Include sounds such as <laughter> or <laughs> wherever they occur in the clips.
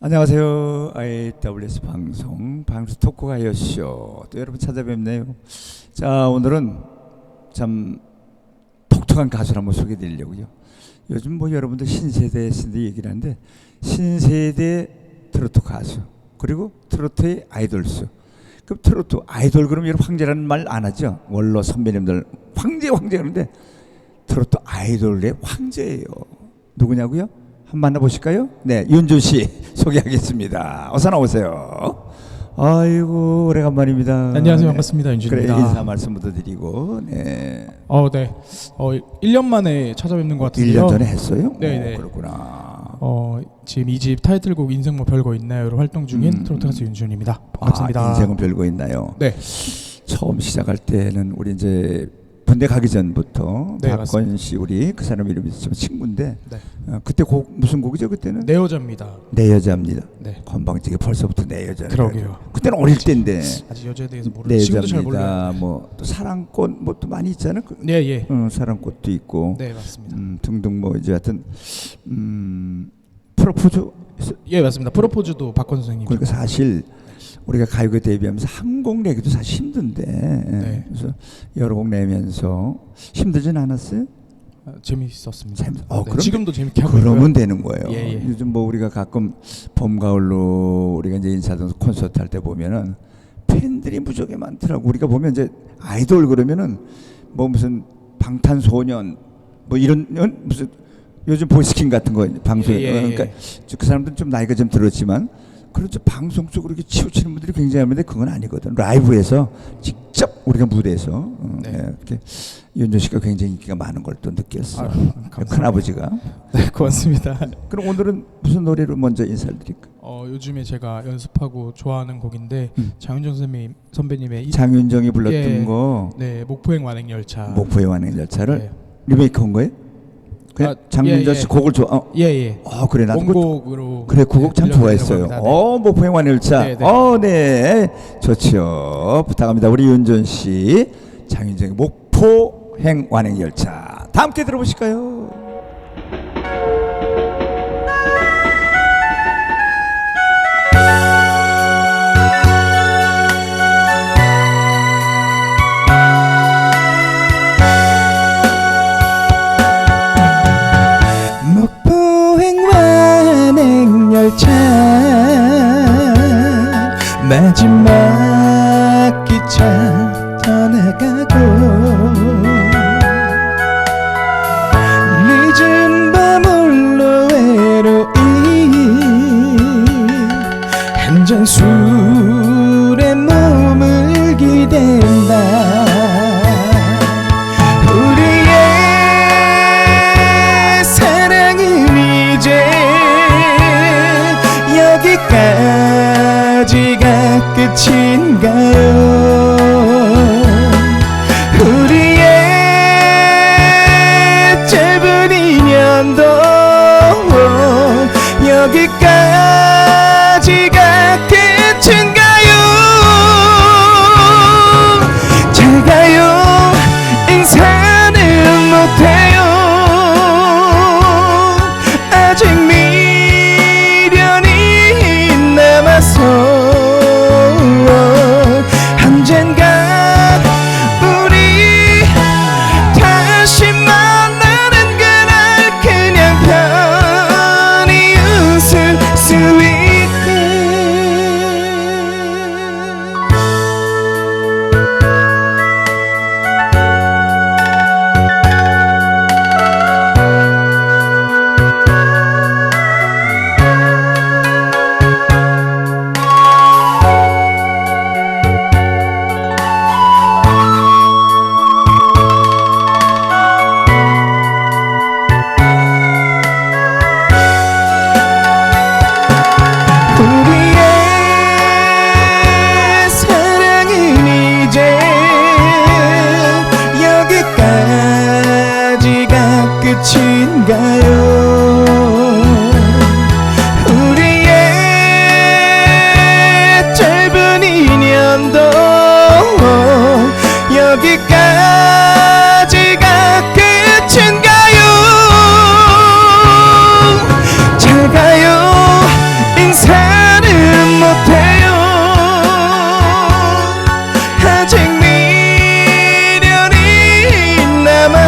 안녕하세요. IWS 방송 방수 토크 가요쇼 또 여러분 찾아뵙네요. 자 오늘은 참 독특한 가수를 한번 소개해드리려고요. 요즘 뭐 여러분들 신세대 신세대 얘기를 하는데 신세대 트로트 가수 그리고 트로트의 아이돌수 그럼 트로트 아이돌 그러면 황제라는 말 안 하죠? 원로 선배님들 황제 황제 그러는데 트로트 아이돌의 황제예요. 누구냐고요? 한번 만나보실까요? 네, 윤주 씨 <laughs> 소개하겠습니다. 어서 나오세요. 아이고 오래간만입니다. 안녕하세요. 네. 반갑습니다. 윤준입니다. 인사 말씀부터 드리고 네. 어, 네. 어, 1년 만에 찾아뵙는 것 같은데요. 1년 전에 했어요? 네, 오, 네. 그렇구나. 어, 지금 이 집 타이틀곡 인생 뭐 별거 있나요로 활동 중인 음. 트로트 가수 윤준입니다. 반갑습니다. 아, 인생은 별거 있나요? 네. 처음 시작할 때는 우리 이제 군대 가기 전부터 네, 박건 씨 우리 그 사람 이름이 좀 친구인데 네. 어, 그때 곡 무슨 곡이죠 그때는? 내 여자입니다. 내 여자입니다. 네. 건방지게 벌써부터 내 여자. 그러게요. 그때는 어릴 때인데 아직 여자에 대해서 내 모르는 몰라요. 여자입니다. 뭐또 사랑꽃 뭐 또 많이 있잖아. 그, 네, 예. 어, 사랑꽃도 있고 네, 맞습니다. 음, 등등 뭐 이제 하여튼 음, 프로포즈 예, 맞습니다. 프로포즈도 박건 선생님. 그러니까 사실 우리가 가요계 데뷔하면서 한 곡 내기도 사실 힘든데 예. 네. 그래서 여러 곡 내면서 힘들진 않았어요? 아, 재밌었습니다. 재밌- 어, 네, 그럼 지금도 재밌게 하고 그러면 있고요. 되는 거예요. 예, 예. 요즘 뭐 우리가 가끔 봄 가을로 우리가 이제 인사동 콘서트 할 때 보면은 팬들이 무지하게 많더라고. 우리가 보면 이제 아이돌 그러면은 뭐 무슨 방탄소년 뭐 이런 어? 무슨 요즘 보이스킨 같은 거 방송에 예, 예, 예. 그러니까 그 사람들은 좀 나이가 좀 들었지만 그렇죠 방송 쪽으로 이렇게 치우치는 분들이 굉장히 많은데 그건 아니거든 라이브에서 직접 우리가 무대에서 어, 네. 예, 이렇게 윤조 씨가 굉장히 인기가 많은 걸 또 느꼈어 아유, 감사합니다. 큰 아버지가 네, 고맙습니다. 그럼 오늘은 무슨 노래로 먼저 인사를 드릴까? 어, 요즘에 제가 연습하고 좋아하는 곡인데 음. 장윤정 선배님 선배님의 이, 장윤정이 불렀던 예. 거 네, 목포행 완행 열차. 목포의 완행 열차를 네. 리메이크 한 거예요? 그냥 아, 장윤정 예, 씨 예. 곡을 좋아. 어, 예, 예. 어 그래 나도 그, 원곡으로 그 래 그 곡 참 좋아했어요. 합니다. 네. 어 목포의 완행 열차. 네, 네. 어 네. 좋지요. 부탁합니다. 우리 윤전 씨 장윤정의 목포 행 완행 열차. 다 함께 들어보실까요? 기차 떠나가고. 늦은 밤 홀로 외로이 한잔 술 인 to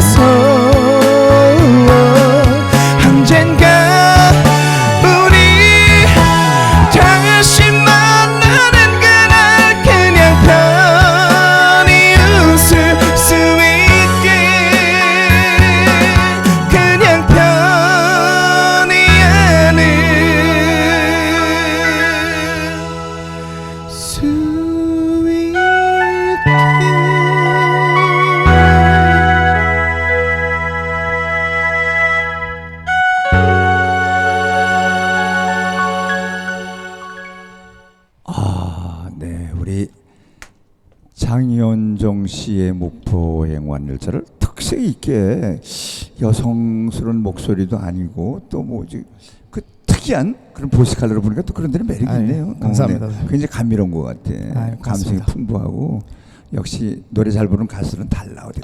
corazón. 장현정 씨의 목포행완 열차를 특색 있게 여성스러운 목소리도 아니고 또 뭐지 그 특이한 그런 보이스 컬러로 보니까 또 그런 데는 매력이 아유, 있네요. 감사합니다. 어, 네. 굉장히 감미로운 것 같아. 아유, 감성이. 풍부하고 역시 노래 잘 부르는 가수는 달라. 어디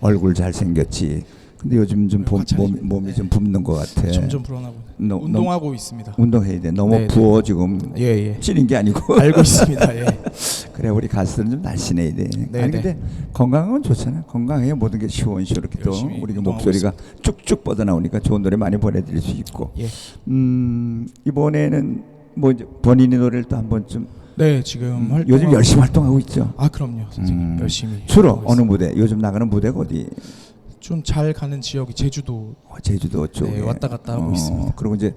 얼굴 잘 생겼지. 근데 요즘 좀. 몸, 몸 이 좀 붓는 것 같아. 점점 불어나고 너- 운동하고 있습니다. 운동해야 돼. 너무 네, 네. 부어 지금 예 예. 찌는 게 아니고. 알고 있습니다. 예. <laughs> 그래 우리 가수들은 좀 날씬해야 돼. 네, 아니 네. 근데 건강한 건 좋잖아. 건강해야 모든 게 시원시원하게 또 열심히 우리 목소리가 쭉쭉 뻗어나오니까 좋은 노래 많이 보내드릴 수 있고. 예. 음 이번에는 뭐 이제 본인의 노래를 또 한번 좀 네 지금 활동 요즘 열심히 활동하고 있죠. 아 그럼요 선생님 음. 열심히 주로 어느. 무대? 요즘 나가는 무대가 어디? 좀 잘 가는 지역이 제주도 어, 제주도 쪽에 네, 왔다 갔다 하고 어, 있습니다. 그리고 이제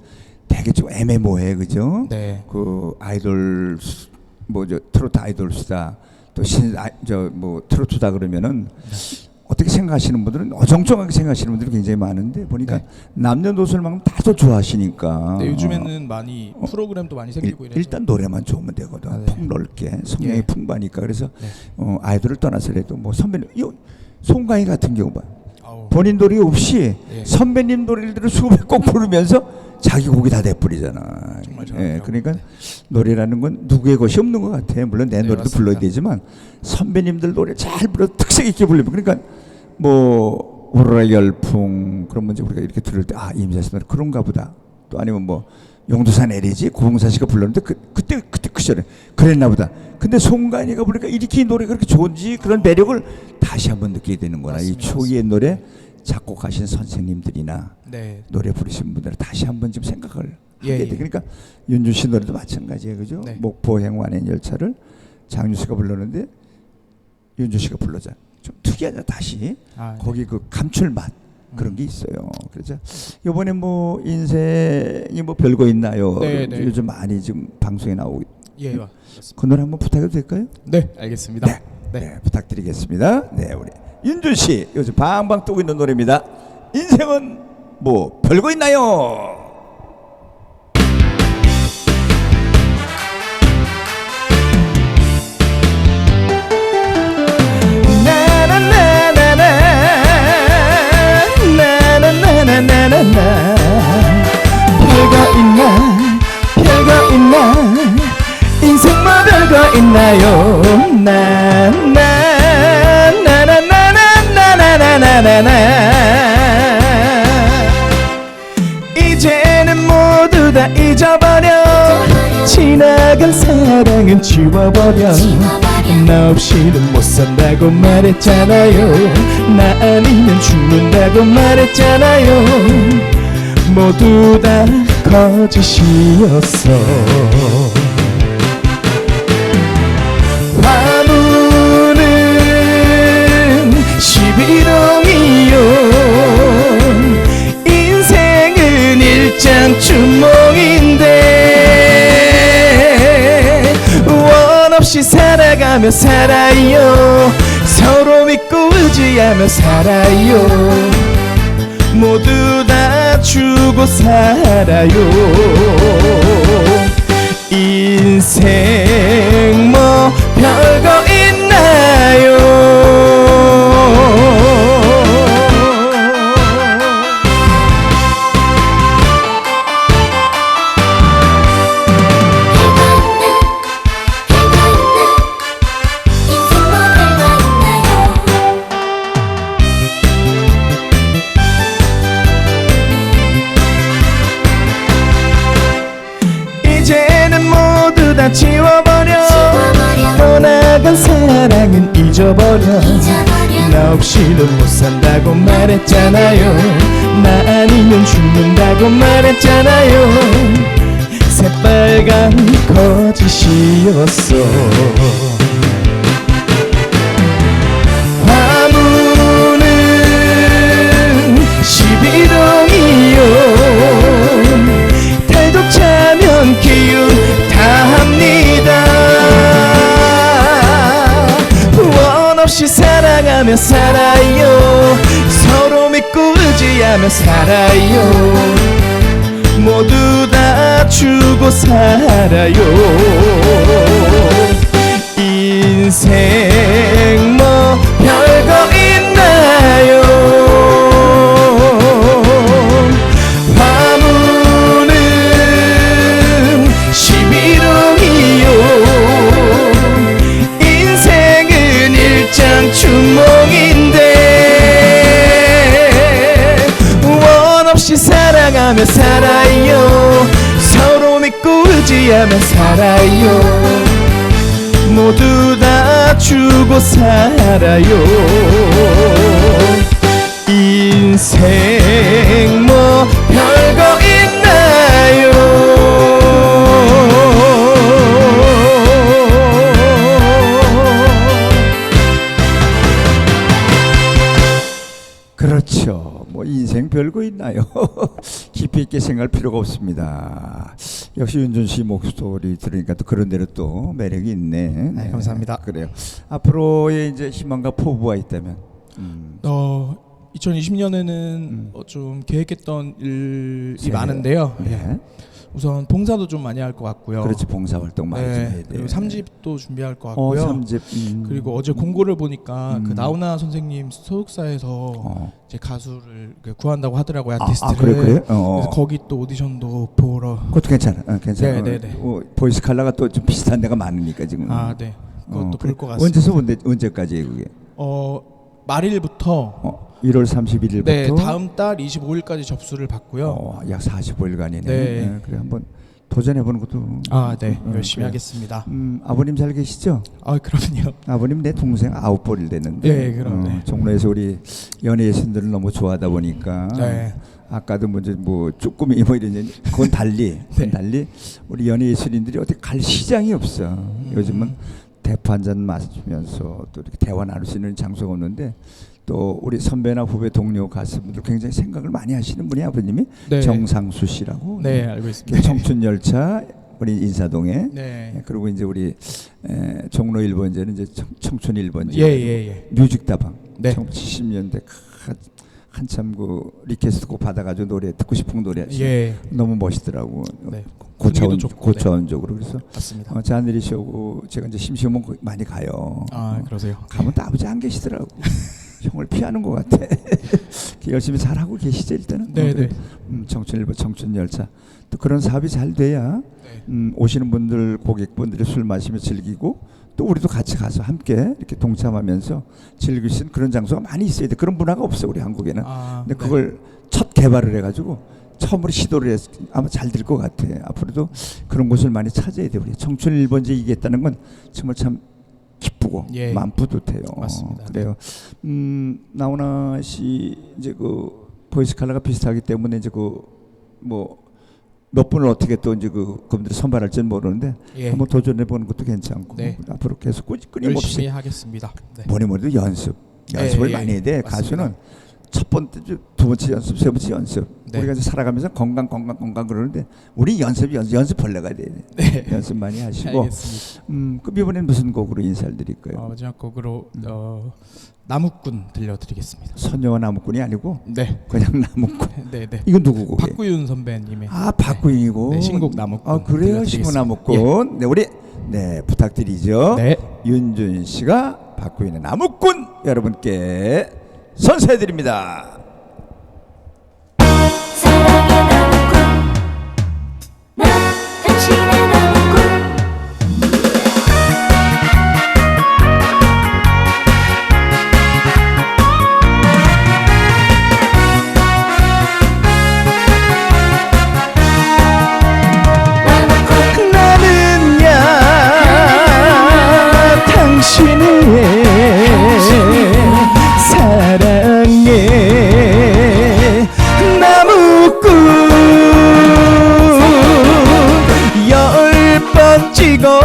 되게 좀 애매모호해 그죠? 네 그 아이돌 수- 뭐저 트로트 아이돌 수다 또 신 저 뭐 트로트다 그러면은 어떻게 생각하시는 분들은 어정쩡하게 생각하시는 분들이 굉장히 많은데 보니까 네. 남녀노소를 다더 좋아하시니까 네, 요즘에는 많이 프로그램도 많이 일, 생기고 이래서 일단 노래만 좋으면 되거든 아, 네. 폭넓게 성량이 예. 풍부하니까 그래서 네. 어, 아이돌을 떠나서라도 뭐 선배님 요 송가인 같은 경우 봐 아우, 본인 노래 없이 예. 선배님 노래들을 수백 곡 부르면서 자기 곡이 다 돼버리잖아. 정말 예. 그러니까 노래라는 건 누구의 것이 없는 것 같아. 물론 내 네, 노래도 맞습니다. 불러야 되지만 선배님들 노래 잘 불러 특색 있게 부르면 그러니까 뭐 오로라 열풍 그런 문제 우리가 이렇게 들을 때 아 임자 씨 노래 그런가 보다. 또 아니면 뭐 용두산 에리지 고흥사 씨가 불렀는데 그, 그때 그때 그 시절에 그랬나 보다. 근데 송가인이가 보니까 이렇게 이 노래가 그렇게 좋은지 그런 매력을 다시 한번 느끼게 되는 거나 이. 초기의 노래 작곡하신 선생님들이나 네 노래 부르신 분들 다시 한번 좀 생각을 예, 하게 예. 돼. 그러니까 윤준 씨 노래도 마찬가지예요, 그죠? 네. 목포 행완의 열차를 장윤 씨가 불렀는데 윤준 씨가 불러자. 좀 특이하다 다시 아, 네. 거기 그 감출맛 그런 음. 게 있어요. 그래서 이번에 뭐 인생이 뭐 별거 있나요? 네, 네. 요즘 많이 지금 방송에 나오고 예 맞습니다. 그 노래 한번 부탁해도 될까요? 네 알겠습니다. 네. 네, 부탁드리겠습니다. 네, 우리 윤준 씨 요즘 방방 뜨고 있는 노래입니다. 인생은 뭐 별거 있나요? 별거 있나 별거 있나 인생 뭐 별거 있나요 나 지워버려. 나 없이는 못 산다고 말했잖아요. 나 아니면 죽는다고 말했잖아요. 모두 다 거짓이었어 살아가며 살아요. 서로 믿고 의지하며 살아요. 모두 다 주고 살아요. 인생 뭐 별거 있 죽는다고 말했잖아요. 새빨간 거짓이었어. 화무는 11동이요. 달도 차면 기운 다합니다. 원 없이 사랑하며 살아요 믿고 의지하며 살아요. 모두 다 주고 살아요. 인생 사랑하며 살아요 서로 믿고 의지하며 살아요 모두 다 주고 살아요 인생 뭐 별거 있나요 그렇죠. 뭐 인생 별거 있나요? <laughs> 깊이 있게 생각할 필요가 없습니다. 역시 윤준 씨 목소리 들으니까 또 그런 대로 또 매력이 있네. 네, 감사합니다. 그래요. 앞으로의 이제 희망과 포부가 있다면. 음, 어 2020년에는 음. 어, 좀 계획했던 일이 세- 많은데요. 예. 네. 우선 봉사도 좀 많이 할 것 같고요. 그렇지 봉사 활동 많이 좀 해야 네. 돼. 그리고 3집도 준비할 것 어, 같고요. 삼집. 음. 그리고 어제 공고를 보니까 그 음. 나훈아 선생님 소속사에서 어. 이제 가수를 그 구한다고 하더라고요 아, 아티스트를. 아, 그래 그래. 어. 그래서 거기 또 오디션도 보러. 그것도 괜찮아. 어, 괜찮아. 네, 어, 네, 네. 어, 보이스 칼라가 또 좀 비슷한 데가 많으니까 지금. 아 네. 그것도 어, 볼 그래. 것 같습니다. 언제서 언제 언제까지 그게? 어 말일부터 어, 1월 31일부터. 네 다음 달 25일까지 접수를 받고요. 어, 약 45일간이네. 네. 그래 한번 도전해 보는 것도. 아 네 어, 열심히 그래. 하겠습니다. 음, 아버님 잘 계시죠? 아 그럼요. 아버님 내 동생 아홉 벌일 됐는데. 네, 그럼, 네. 종로에서 우리 연예 예신들을 너무 좋아하다 보니까. 네. 아까도 먼저 뭐 쭈꾸미 뭐 이런 그건 달리 <laughs> 그건 네. 달리 우리 연예 예술인들이 어디 갈 시장이 없어. 음. 요즘은 대파 한 잔 마시면서 또 이렇게 대화 나눌 수 있는 장소가 없는데 또 우리 선배나 후배 동료 가수분들 굉장히 생각을 많이 하시는 분이 아버님이 네. 정상수 씨라고 네 알고 있습니다. 청춘 열차 우리 인사동에 네. 예, 그리고 이제 우리 에, 종로 1번제는 이제 청, 청춘 1번제 예 예 예. 뮤직다방 네. 70년대 한참 그 리퀘스트 꼭 받아가지고 노래 듣고 싶은 노래 예. 너무 멋있더라고 네. 고차원 좋고, 고차원적으로 그래서 맞습니다. 어, 자네리 쇼고 제가 이제 심심하면 많이 가요. 아 어, 그러세요. 가면 또 아버지 안 계시더라고. <laughs> 형을 피하는 것 같아. <laughs> 열심히 잘 하고 계시죠 일단은. 네, 어, 그래. 네. 음, 청춘일보 청춘 열차 또 그런 사업이 잘 돼야 네. 음, 오시는 분들 고객분들이 술 마시며 즐기고 또 우리도 같이 가서 함께 이렇게 동참하면서 즐길 수 있는 그런 장소가 많이 있어야 돼. 그런 문화가 없어 우리 한국에는. 아, 근데 네. 그걸 첫 개발을 해가지고 처음으로 시도를 했 아마 잘 될 것 같아. 앞으로도 그런 곳을 많이 찾아야 돼. 우리 청춘 1번지 이겠다는 건 정말 참 기쁘고 예. 마음 뿌듯해요. 맞습니다. 그래요. 음 나훈아 씨 이제 그 보이스 칼라가 비슷하기 때문에 이제 그뭐 몇 분을 어떻게 또 이제 그 그분들이 선발할지는 모르는데 예. 한번 도전해 보는 것도 괜찮고 네. 앞으로 계속 꾸준히 열심히 끊임없이 하겠습니다. 네. 뭐니 뭐니도 연습 연습을 예, 예, 많이 해야 돼 맞습니다. 가수는 첫 번째 두 번째 연습 세 번째 연습 네. 우리가 이제 살아가면서 건강 건강 건강 그러는데 우리 연습 연습 연습 벌레가 돼 네. 연습 많이 하시고 알겠습니다. 음 그럼 이번엔 무슨 곡으로 인사를 드릴까요 어, 마지막 곡으로 어, 나무꾼 들려드리겠습니다. 선녀와 나무꾼이 아니고 네, 그냥 나무꾼 <laughs> 네, 네. 이건 누구 곡이에요 박구윤 선배님의 아 박구인이고 네, 신곡 나무꾼 아 그래요. 신곡 나무꾼 네 우리 네 부탁드리죠 네. 윤준 씨가 박구인의 나무꾼 여러분께 선사해 드립니다. 이거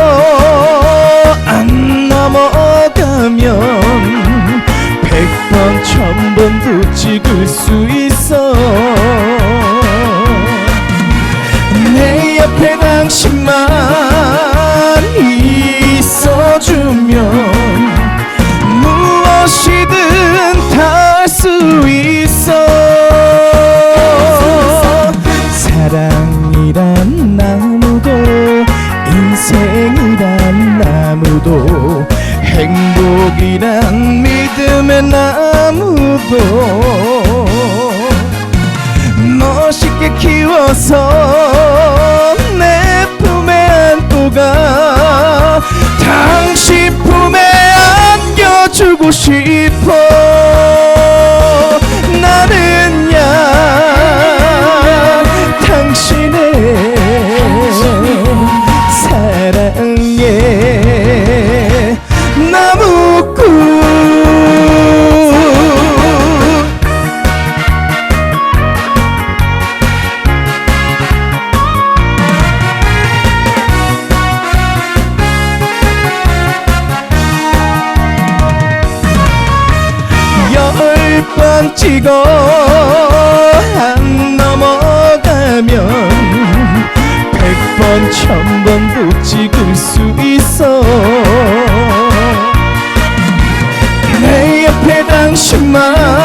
안 넘어가면 백번 천번도 찍을 수 있어. 내 옆에 당신만 행복이란 믿음의 나무도 멋있게 키워서 내 품에 안고 가 당신 품에 안겨주고 싶어 번 찍어 안 넘어가면 백 번, 천 번도 찍을 수 있어. 내 옆에 당신만